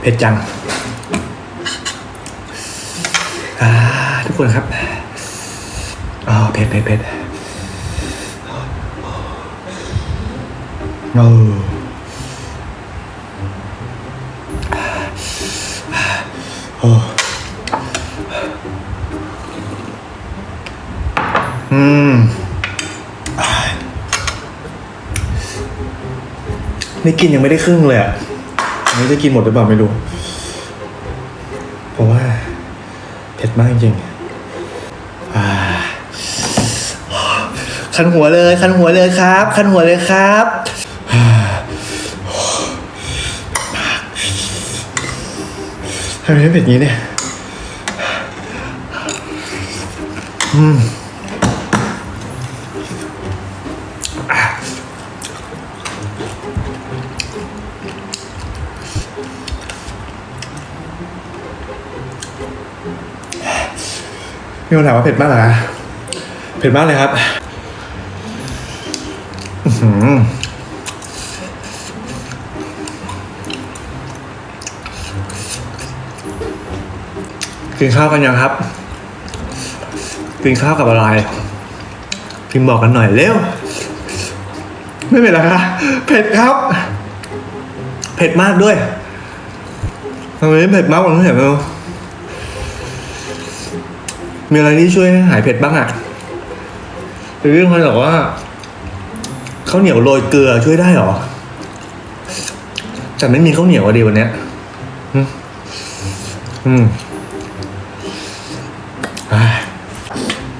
เผ็ดจังอ่าทุกคนครับอ่าเผ็ดเผ็ดเผ็ดเออโอ้ นี่กินยังไม่ได้ครึ่งเลยอะอันนี้จะกินหมดหรือเปล่าไม่รู้ เพราะว่าเผ็ดมากจริงๆคันหัวเลยคันหัวเลยครับคันหัวเลยครับทำไมเผ็ดงี้เนี่ย อืม คนถามว่าเผ็ดมากเหรอคะเผ็ดมากเลยครับกินข้าวกันยังครับ กินข้าวกับอะไรพิมบอกกันหน่อยเร็ว ไม่เผ็ดเหรอคะเผ็ดครับ เผ็ดมากด้วยทำไมไม่เผ็ดมากกว่าที่เห็นไม่รู้ มีอะไรที่ช่วยให้หายเผ็ดบ้างอะหรือเรื่องคนบอกว่าข้าวเหนียวโรยเกลือช่วยได้หรอแต่ไม่มีข้าวเหนียวอะดีวันเนี้ยอืมอืม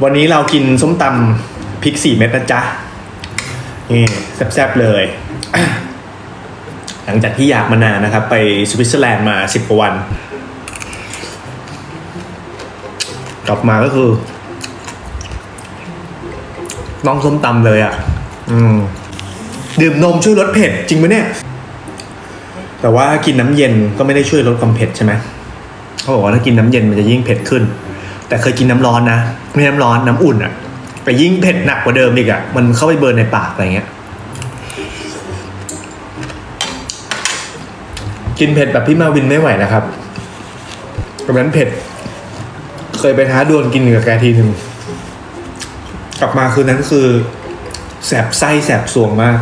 วันนี้เรากินส้มตำพริกสี่เม็ดนะจ๊ะนี่แซ่บๆเลย หลังจากที่อยากมานานนะครับ ไปสวิตเซอร์แลนด์มาสิบกว่าวัน กลับมาก็คือน้องส้มตำเลยอะ่ะ อืม ดื่มนมช่วยลดเผ็ดจริงไหมเนี่ย แต่ว่ากินน้ำเย็นก็ไม่ได้ช่วยลดความเผ็ดใช่ไหมเขาบอกว่าถ้ากินน้ำเย็นมันจะยิ่งเผ็ดขึ้น แต่เคยกินน้ำร้อนนะไม่น้ำร้อนน้ำอุ่นอะ่ะแต่ยิ่งเผ็ดหนักกว่าเดิมอีกอะ่ะ มันเข้าไปเบิร์นในปากอะไรเงี้ย กินเผ็ดแบบพี่มาวินไม่ไหวนะครับแบบนั้นเผ็ด เคยไปท้าดวลกินกับแกทีหนึ่งกลับมาคืนนั้นคือ แสบไส้แสบสวงมาก